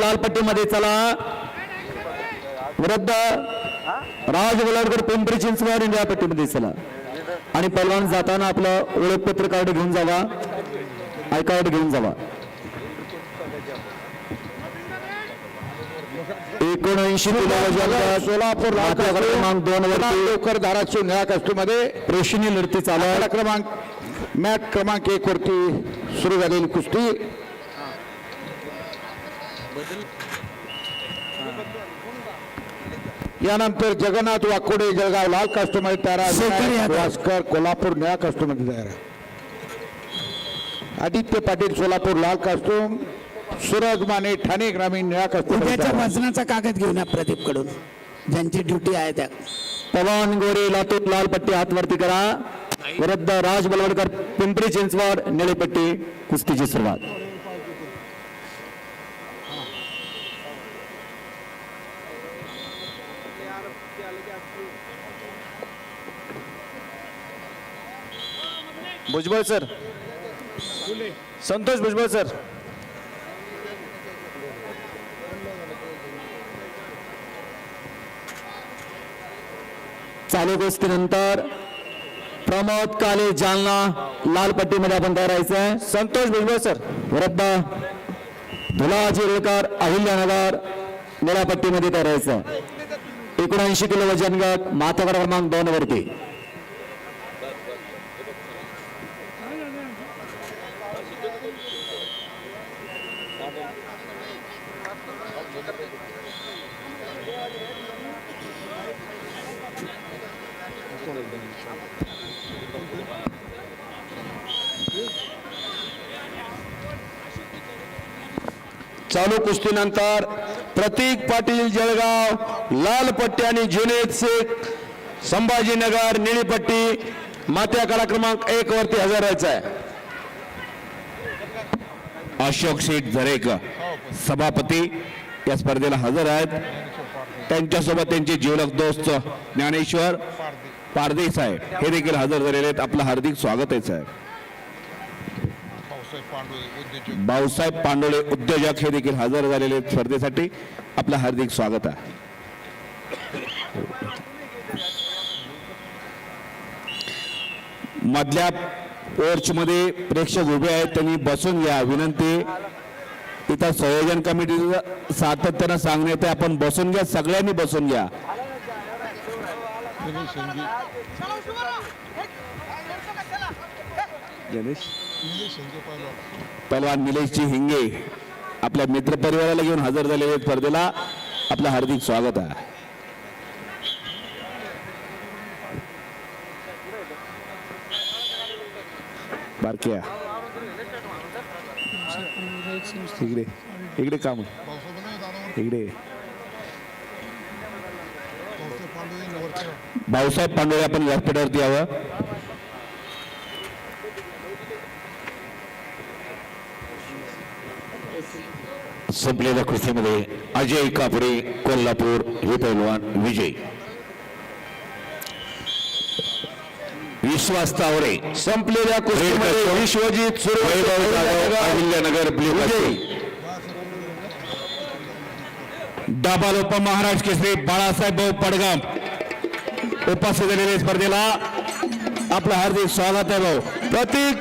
लाल पट्टीमध्ये चला. वृद्ध राज वलाडकर पिंपरी चिंचवड इंडिया पट्टीमध्ये चला. आणि पलवान जाताना आपलं ओळखपत्र कार्ड घेऊन जावा. आय कार्ड घेऊन जावा. एकोणऐंशी सोलापूर क्रमांक दोन लवकर धाराशिव निळा कष्टमध्ये प्रेक्षणीय लढती चालू क्रमांक मॅच क्रमांक एक वरती सुरू झालेली कुस्ती. यानंतर जगन्नाथ वाकोडे जळगाव लाल कास्टमध्ये तयार. वास्कर कोल्हापूर निळा कास्टमध्ये तयार आदित्य पाटील सोलापूर लाल कास्टूम सूरज माने ठाणे ग्रामीण निळा तयार आहे. वजनाचा कागद घेऊन या प्रदीपकडून ज्यांची ड्युटी आहे त्या. पवन गोरे लातूर लाल पट्टी हातवरती करा. वृद्ध राज बलवडकर पिंपरी चिंचवड निळीपट्टी कुस्तीची सुरुवात. भुजबळ सर. संतोष भुजबळ सर. चालू गोष्टीनंतर प्रमोद काले जालना लाल पट्टीमध्ये आपण तयारायचं आहे संतोष भुजबळ सर. वृद्ध धुलाजी रेळकर अहिल्यानगर निळ्या पट्टीमध्ये तयारायचं आहे एकोणऐंशी किलो वजन गट माथावर क्रमांक दोन वरती. चालू कुस्तीनंतर प्रतीक पाटील जळगाव. लाल पट्टी आणि जुनेद शेख संभाजीनगर निळी पट्टी मात्या कडा क्रमांक एक वरती हजर राहायचा आहे. अशोक शेठ जरेकर सभापती या स्पर्धेला हजर आहेत. त्यांच्यासोबत त्यांचे जीवलक दोस्त ज्ञानेश्वर पारदे साहेब हे देखील हजर झालेले आहेत. आपलं हार्दिक स्वागत आहे साहेब. भाऊसाहेब पांडोळे उद्योजक हे देखील हजर झालेले आहेत स्पर्धेसाठी. आपलं हार्दिक स्वागत आहे. मधल्या पोर्चमध्ये प्रेक्षक उभे आहेत त्यांनी बसून घ्या विनंती. इथं संयोजन कमिटीचं सातत्यानं सांगण्यात आहे आपण बसून घ्या सगळ्यांनी बसून घ्या. पलवान पहलवान निलेशजी हिंगे आपल्या मित्रपरिवाराला घेऊन हजर झालेले स्पर्धेला. आपलं हार्दिक स्वागत आहे. बारक्या इकडे इकडे काम. इकडे. भाऊसाहेब पांडोळे आपण व्यासपीठावरती यावं संपलेल्या कुस्तीमध्ये अजय कापडे कोल्हापूर हे पैलवान विजय. विश्वास तावरे. संपलेल्या कुस्तीमध्ये विश्वजित अहिल्यानगर. डबाल उप महाराष्ट्र केसरी बाळासाहेब भाऊ पडगाम उपस्थित झालेल्या स्पर्धेला आपलं हार्दिक स्वागत आहे भाऊ. प्रतीक